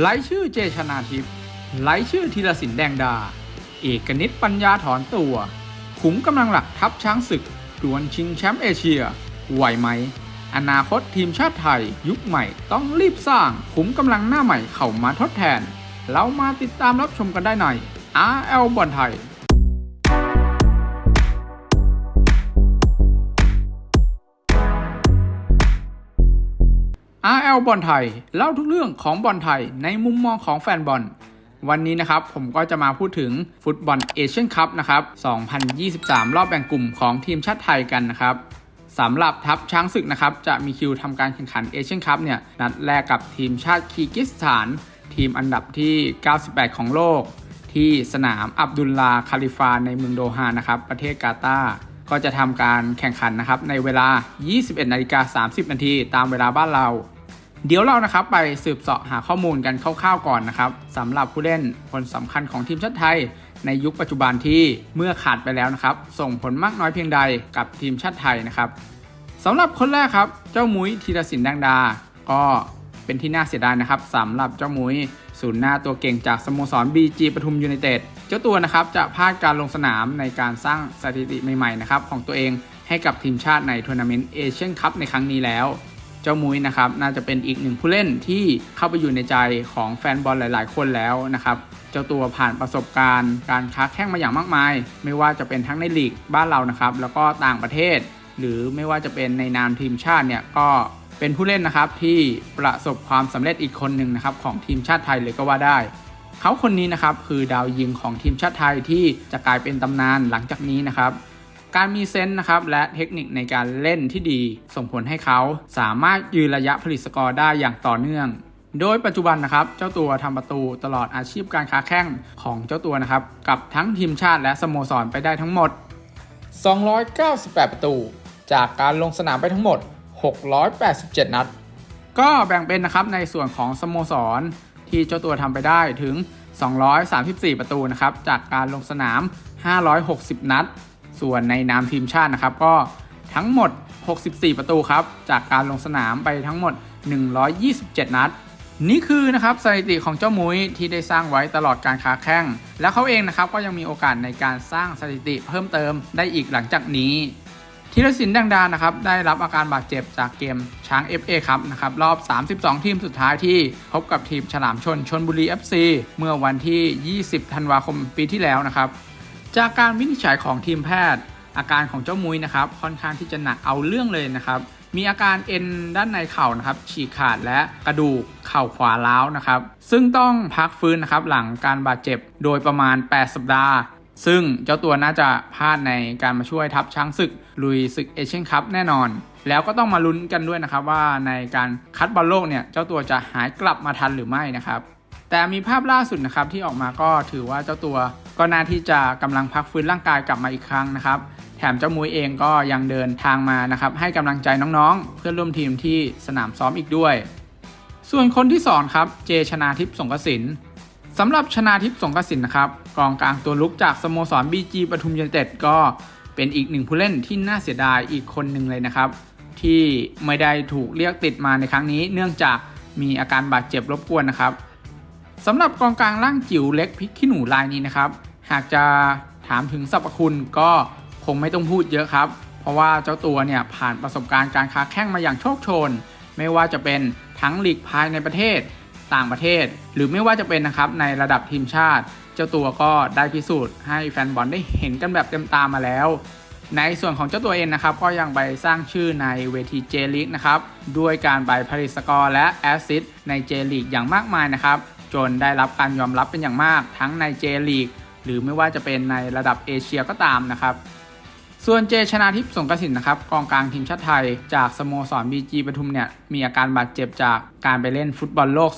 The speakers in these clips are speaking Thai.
ไล่ชื่อเจชนาทิพย์ไล่ชื่อธีรศินแดงดา เอกนิตปัญญาถอนตัว ขุมกำลังหลักทัพช้างศึกดวลชิงแชมป์เอเชียไหวไหม อนาคตทีมชาติไทย ยุคใหม่ต้องรีบสร้างขุมกำลังหน้าใหม่เข้ามาทดแทน เรามาติดตามรับชมกันได้ใน RL บอลไทย RL บอลไทยเล่าทุกเรื่องของบอลไทยในมุมมองของแฟนบอล วันนี้นะครับผมก็จะมาพูดถึงฟุตบอลเอเชียนคัพนะครับ 2023 รอบแบ่งกลุ่มของทีมชาติไทยกันนะครับสำหรับทัพช้างศึกนะครับจะมีคิวทำการแข่งขันเอเชียนคัพเนี่ยนัดแรกกับทีมชาติคีร์กิสถาน ทีมอันดับที่ 98 ของโลก ที่สนามอับดุลลาคาลิฟาในเมืองโดฮานะครับประเทศกาตาร์ก็จะทำการแข่งขันนะครับในเวลา 21นาฬิกา30 นาทีตามเวลาบ้านเรา เดี๋ยวเรานะครับไปสืบเสาะหาข้อมูลกันคร่าวๆก่อนนะครับสำหรับผู้เล่นคนสำคัญของทีมชาติไทย ในยุคปัจจุบันที่เมื่อขาดไปแล้วนะครับ ส่งผลมากน้อยเพียงใดกับทีมชาติไทยนะครับสำหรับคนแรกครับเจ้ามุ้ยธีรศิลป์แดงดา ก็เป็นที่น่าเสียดายนะครับสำหรับเจ้ามุ้ยศูนย์หน้าตัวเก่งจากสโมสร BG ปทุมยูไนเต็ดเจ้าตัวนะครับจะพลาดการลงสนามในการสร้างสถิติใหม่ๆนะครับของตัวเองให้กับทีมชาติในทัวร์นาเมนต์เอเชียนคัพในครั้งนี้แล้ว เจ้ามุ้ยนะครับน่าจะเป็นอีกหนึ่งผู้เล่นที่เข้าไปอยู่ในใจของแฟนบอลหลาย ๆ คนแล้วนะครับเจ้าตัวผ่านประสบการณ์ การค้าแข่งมาอย่างมากมาย ไม่ว่าจะเป็นทั้งในลีกบ้านเรานะครับแล้วก็ต่างประเทศ หรือไม่ว่าจะเป็นในนามทีมชาติเนี่ยก็เป็นผู้เล่นนะครับที่ประสบความสำเร็จอีกคนหนึ่งนะครับของทีมชาติไทยเลยก็ว่าได้ เขาคนนี้นะครับคือดาวยิงของทีมชาติไทยที่จะกลายเป็นตำนานหลังจากนี้นะครับ การมีเซนส์นะครับและเทคนิคในการเล่นที่ดี ส่งผลให้เขาสามารถยืนระยะผลิตสกอร์ได้อย่างต่อเนื่อง โดยปัจจุบันนะครับ เจ้าตัวทำประตูตลอดอาชีพการค้าแข่งของเจ้าตัวนะครับ กับทั้งทีมชาติและสโมสรไปได้ทั้งหมด 298 ประตู จากการลงสนามไปทั้งหมด 687 นัด ก็แบ่งเป็นนะครับในส่วนของสโมสร ที่เจ้าตัวทำไปได้ถึง 234 ประตูนะครับจากการลงสนาม 560 นัด ส่วนในนามทีมชาตินะครับก็ทั้งหมด 64 ประตูครับ จากการลงสนามไปทั้งหมด 127 นัด นี่คือนะครับสถิติของเจ้ามุ้ยที่ได้สร้างไว้ตลอดการค้าแข่งและเขาเองนะครับก็ยังมีโอกาสในการสร้างสถิติเพิ่มเติมได้อีกหลังจากนี้ธีรศิลป์ดังดานะครับได้รับอาการบาดเจ็บจากเกมช้าง FA ครับนะครับรอบ 32 ทีมสุดท้ายที่พบกับทีมฉลามชนชนบุรี FC เมื่อวันที่ 20 ธันวาคมปีที่แล้วนะครับ จากการวินิจฉัยของทีมแพทย์ อาการของเจ้ามุ้ยนะครับ ค่อนข้างที่จะหนักเอาเรื่องเลยนะครับ มีอาการเอ็นด้านในเข่านะครับ ฉีกขาดและกระดูกเข่าขวาล้าวนะครับ ซึ่งต้องพักฟื้นนะครับหลังการบาดเจ็บโดยประมาณ 8 สัปดาห์ ซึ่งเจ้าตัวน่าจะพลาดในการมาช่วยทัพช้างศึกลุยศึกเอเชียนคัพแน่นอน แล้วก็ต้องมาลุ้นกันด้วยนะครับว่าในการคัดบอลโลกเนี่ยเจ้าตัวจะหายกลับมาทันหรือไม่นะครับ แต่มีภาพล่าสุดนะครับที่ออกมาก็ถือว่าเจ้าตัวก็น่าที่จะกำลังพักฟื้นร่างกายกลับมาอีกครั้งนะครับแถมเจ้ามุ้ยเองก็ยังเดินทางมานะครับให้กำลังใจน้องๆ เพื่อนร่วมทีมที่สนามซ้อมอีกด้วย ส่วนคนที่สองครับเจชนาทิพย์สงกสินสำหรับชนาทิพย์สงกสินนะครับกองกลางตัวลุกจากสโมสร BG ปทุมยูไนเต็ดก็เป็นอีกหนึ่งผู้เล่นที่น่าเสียดายอีกคนหนึ่งเลยนะครับ ที่ไม่ได้ถูกเรียกติดมาในครั้งนี้ เนื่องจากมีอาการบาดเจ็บรบกวนนะครับ สำหรับกองกลางร่างจิ๋วเล็กพริกขี้หนูลายนี้นะครับ หากจะถามถึงสรรพคุณก็คงไม่ต้องพูดเยอะครับ เพราะว่าเจ้าตัวเนี่ยผ่านประสบการณ์การค้าแข่งมาอย่างโชคโชน ไม่ว่าจะเป็นทั้งลีกภายในประเทศต่างประเทศ หรือไม่ว่าจะเป็นนะครับในระดับทีมชาติ เจ้าตัวก็ได้พิสูจน์ให้แฟนบอลได้เห็นกันแบบเต็มตามาแล้ว ในส่วนของเจ้าตัวเองนะครับ ก็ยังไปสร้างชื่อในเวทีเจลีกนะครับด้วยการไปผลิตสกอร์และแอสซิสในเจลีกอย่างมากมายนะครับ จนได้รับการยอมรับเป็นอย่างมากทั้งในเจลีกหรือไม่ว่าจะเป็นในระดับเอเชียก็ตามนะครับ ส่วนเจชนาทิพย์สงกสินนะครับกองกลางทีมชาติไทย จากสโมสร BG ปทุมเนี่ยมีอาการบาดเจ็บจากการไปเล่นฟุตบอลโลก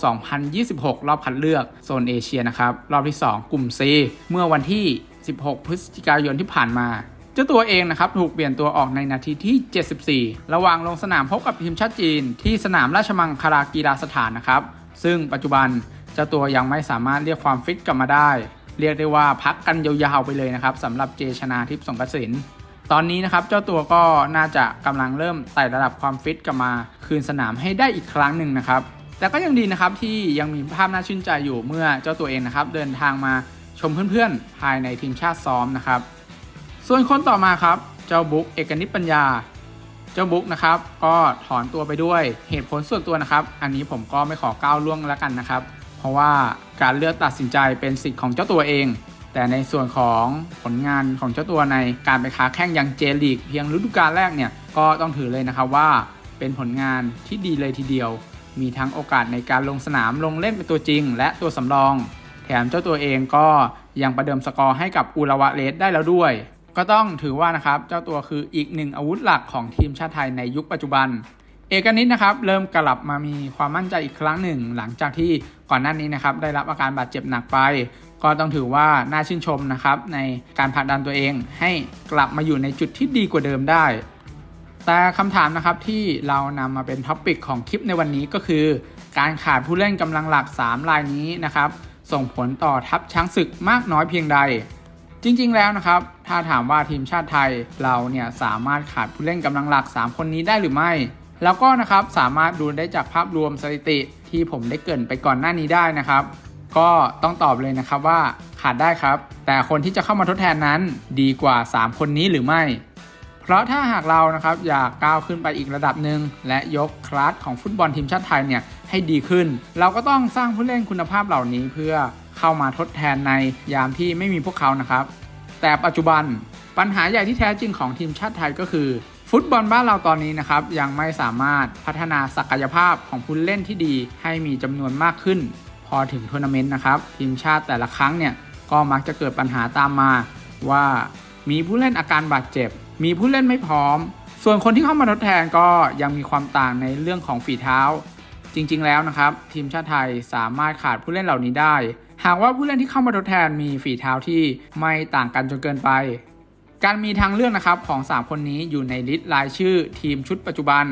2026 รอบคัดเลือกโซนเอเชียนะครับรอบที่ 2 กลุ่ม C เมื่อวันที่ 16 พฤศจิกายนที่ผ่านมาเจ้าตัวเองนะครับถูกเปลี่ยนตัวออกในนาทีที่ 74 ระหว่างลงสนามพบกับทีมชาติจีน ที่สนามราชมังคลากีฬาสถานนะครับ ซึ่งปัจจุบัน จ้าตัวยังไม่สามารถเรียกความฟิตกลับมาได้ เรียกได้ว่าพักกันยาวๆไปเลยนะครับสำหรับเจชนาทิพย์สงกสินตอนนี้นะครับเจ้าตัวก็น่าจะกำลังเริ่มไต่ระดับความฟิตกลับมาคืนสนามให้ได้อีกครั้งหนึ่งนะครับ แต่ก็ยังดีนะครับที่ยังมีภาพน่าชื่นใจอยู่เมื่อเจ้าตัวเองนะครับเดินทางมาชมเพื่อนๆ ภายในทีมชาติซ้อมนะครับ ส่วนคนต่อมาครับ เจ้าบุ๊กเอกนิตปัญญา เจ้าบุ๊กนะครับ ก็ถอนตัวไปด้วยเหตุผลส่วนตัวนะครับ อันนี้ผมก็ไม่ขอก้าวล่วงแล้วกันนะครับ เพราะว่าการเลือกตัดสินใจเป็นสิทธิ์ของเจ้าตัวเอง แต่ในส่วนของผลงานของเจ้าตัวในการไปค้าแข่งยังเจลีกเพียงฤดูกาลแรกเนี่ยก็ต้องถือเลยนะครับว่าเป็นผลงานที่ดีเลยทีเดียว มีทั้งโอกาสในการลงสนามลงเล่นเป็นตัวจริง และตัวสำรอง แถมเจ้าตัวเองก็ยังประเดิมสกอร์ให้กับอุลาวะเลสได้แล้วด้วย ก็ต้องถือว่านะครับเจ้าตัวคืออีกหนึ่งอาวุธหลักของทีมชาติไทยในยุคปัจจุบัน เอกนิตนะครับเริ่มกลับมามีความมั่นใจอีกครั้งหนึ่ง หลังจากที่ก่อนหน้านี้นะครับได้รับอาการบาดเจ็บหนักไป ก็ต้องถือว่าน่าชื่นชมนะครับในการผลักดันตัวเองให้กลับมาอยู่ในจุดที่ดีกว่าเดิมได้ แต่คำถามนะครับที่เรานำมาเป็นท็อปิกของคลิปในวันนี้ก็คือ การขาดผู้เล่นกำลังหลัก 3 รายนี้นะครับส่งผลต่อทัพช้างศึกมากน้อยเพียงใด จริงๆแล้วนะครับ ถ้าถามว่าทีมชาติไทยเราเนี่ยสามารถขาดผู้เล่นกำลังหลัก 3 คนนี้ได้หรือไม่ แล้วก็นะครับสามารถดูได้จากภาพรวมสถิติที่ผมได้เกินไปก่อนหน้านี้ได้นะครับ ก็ต้องตอบเลยนะครับว่าขาดได้ครับ แต่คนที่จะเข้ามาทดแทนนั้นดีกว่า 3 คนนี้หรือไม่ เพราะถ้าหากเรานะครับอยากก้าวขึ้นไปอีกระดับหนึ่งและยกคลาสของฟุตบอลทีมชาติไทยเนี่ยให้ดีขึ้น เราก็ต้องสร้างผู้เล่นคุณภาพเหล่านี้เพื่อเข้ามาทดแทนในยามที่ไม่มีพวกเขานะครับ แต่ปัจจุบันปัญหาใหญ่ที่แท้จริงของทีมชาติไทยก็คือ ฟุตบอลบ้านเราตอนนี้นะครับยังไม่สามารถพัฒนาศักยภาพของผู้เล่นที่ดี ให้มีจำนวนมากขึ้น พอถึงทัวร์นาเมนต์นะครับทีมชาติแต่ละครั้งเนี่ยก็มักจะเกิดปัญหาตามมา ว่ามีผู้เล่นอาการบาดเจ็บ มีผู้เล่นไม่พร้อม ส่วนคนที่เข้ามาทดแทนก็ยังมีความต่างในเรื่องของฝีเท้า จริง ๆ แล้วนะครับ ทีมชาติไทยสามารถขาดผู้เล่นเหล่านี้ได้ หากว่าผู้เล่นที่เข้ามาทดแทนมีฝีเท้าที่ไม่ต่างกันจนเกินไป การมีทางเลือกนะครับของ 3 คนนี้อยู่ในลิสต์รายชื่อทีมชุดปัจจุบัน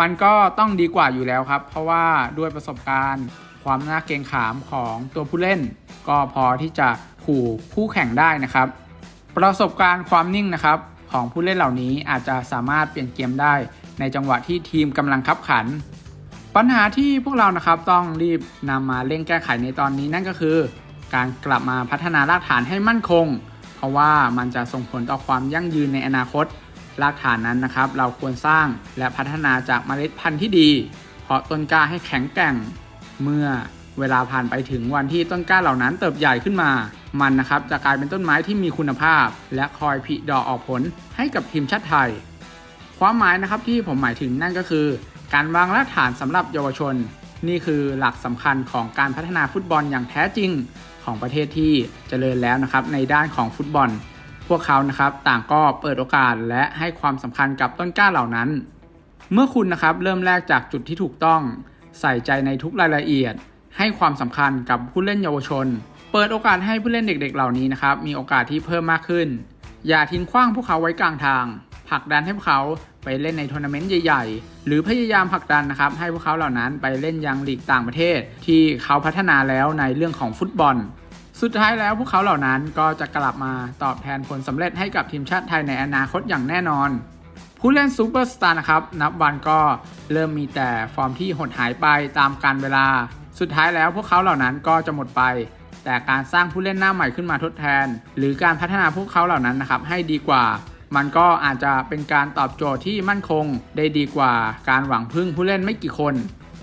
มันก็ต้องดีกว่าอยู่แล้วครับ เพราะว่าด้วยประสบการณ์ ความน่าเกรงขามของตัวผู้เล่น ก็พอที่จะขู่คู่แข่งได้นะครับ ประสบการณ์ความนิ่งนะครับของผู้เล่นเหล่านี้อาจจะสามารถเปลี่ยนเกมได้ ในจังหวะที่ทีมกำลังคับขัน ปัญหาที่พวกเรานะครับต้องรีบนำมาเร่งแก้ไขในตอนนี้นั่นก็คือ การกลับมาพัฒนารากฐานให้มั่นคง ราะว่ามันจะส่งผลต่อความยั่งยืนในอนาคต รากฐานนั้นนะครับ เราควรสร้างและพัฒนาจากเมล็ดพันธุ์ที่ดี เพราะต้นกล้าให้แข็งแกร่ง เมื่อเวลาผ่านไปถึงวันที่ต้นกล้าเหล่านั้นเติบใหญ่ขึ้นมา มันนะครับจะกลายเป็นต้นไม้ที่มีคุณภาพ และคอยผลิดอกออกผลให้กับทีมชาติไทย ความหมายนะครับที่ผมหมายถึงนั่นก็คือ การวางรากฐานสำหรับเยาวชน นี่คือหลักสำคัญของการพัฒนาฟุตบอลอย่างแท้จริงของประเทศที่เจริญแล้วนะครับในด้านของฟุตบอล พวกเขานะครับต่างก็เปิดโอกาสและให้ความสำคัญกับต้นกล้าเหล่านั้น เมื่อคุณนะครับเริ่มแรกจากจุดที่ถูกต้อง ใส่ใจในทุกรายละเอียด ให้ความสำคัญกับผู้เล่นเยาวชน เปิดโอกาสให้ผู้เล่นเด็กๆ เหล่านี้นะครับมีโอกาสที่เพิ่มมากขึ้น อย่าทิ้งขว้างพวกเขาไว้กลางทาง ผลักดันให้พวกเขาไปเล่นในทัวร์นาเมนต์ใหญ่ๆ หรือพยายามผลักดันนะครับให้พวกเขาเหล่านั้นไปเล่นยังลีกต่างประเทศ ที่เขาพัฒนาแล้วในเรื่องของฟุตบอล สุดท้ายแล้วพวกเขาเหล่านั้นก็จะกลับมาตอบแทนผลสำเร็จให้กับทีมชาติไทยในอนาคตอย่างแน่นอนผู้เล่นซูเปอร์สตาร์นะครับ นับวันก็เริ่มมีแต่ฟอร์มที่หดหายไปตามกาลเวลา สุดท้ายแล้วพวกเขาเหล่านั้นก็จะหมดไป แต่การสร้างผู้เล่นหน้าใหม่ขึ้นมาทดแทน หรือการพัฒนาพวกเขาเหล่านั้นนะครับให้ดีกว่า มันก็อาจจะเป็นการตอบโจทย์ที่มั่นคงได้ดีกว่าการหวังพึ่งผู้เล่นไม่กี่คน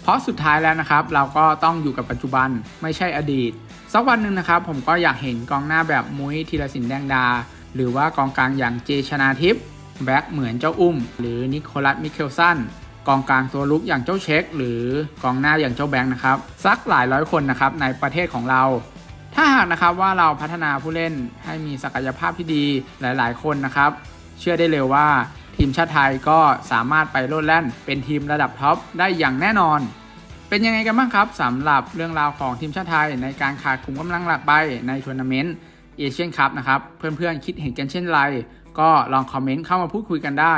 เพราะสุดท้ายแล้วนะครับ เราก็ต้องอยู่กับปัจจุบันไม่ใช่อดีต สักวันหนึ่งนะครับ ผมก็อยากเห็นกองหน้าแบบมุ้ยธีรศิลป์แดงดา หรือว่ากองกลางอย่างเจชนาทิพย์แบ็กเหมือนเจ้าอุ้ม หรือนิโคลัสมิเคลสันกองกลางตัวลุกอย่างเจ้าเช็ค หรือกองหน้าอย่างเจ้าแบงค์นะครับสักหลายร้อยคนนะครับในประเทศของเรา ถ้าหากนะครับว่าเราพัฒนาผู้เล่นให้มีศักยภาพที่ดีหลาย ๆ คนนะครับ เชื่อได้เลยว่า ทีมชาติไทยก็สามารถไปโลดแล่น เป็นทีมระดับท็อปได้อย่างแน่นอน เป็นยังไงกันบ้างครับสำหรับเรื่องราวของทีมชาติไทย ในการขาดขุมกำลังหลักไปในทัวร์นาเมนต์เอเชียนคัพนะครับเพื่อนๆคิดเห็นกันเช่นไร ก็ลองคอมเมนต์เข้ามาพูดคุยกันได้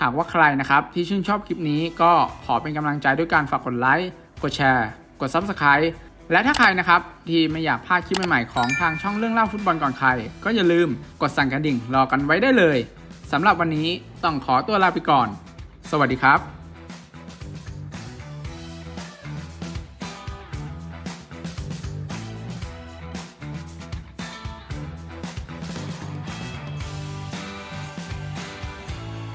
หากว่าใครนะครับที่ชื่นชอบคลิปนี้ก็ขอเป็นกำลังใจด้วยการฝากกดไลค์กดแชร์กด Subscribe และถ้าใครนะครับ ที่ไม่อยากพลาดคลิปใหม่ๆของทางช่องเรื่องเล่าฟุตบอลก่อนใคร ก็อย่าลืมกดสั่นกระดิ่งรอกันไว้ได้เลย สำหรับวันนี้ต้องขอตัวลาไปก่อน สวัสดีครับ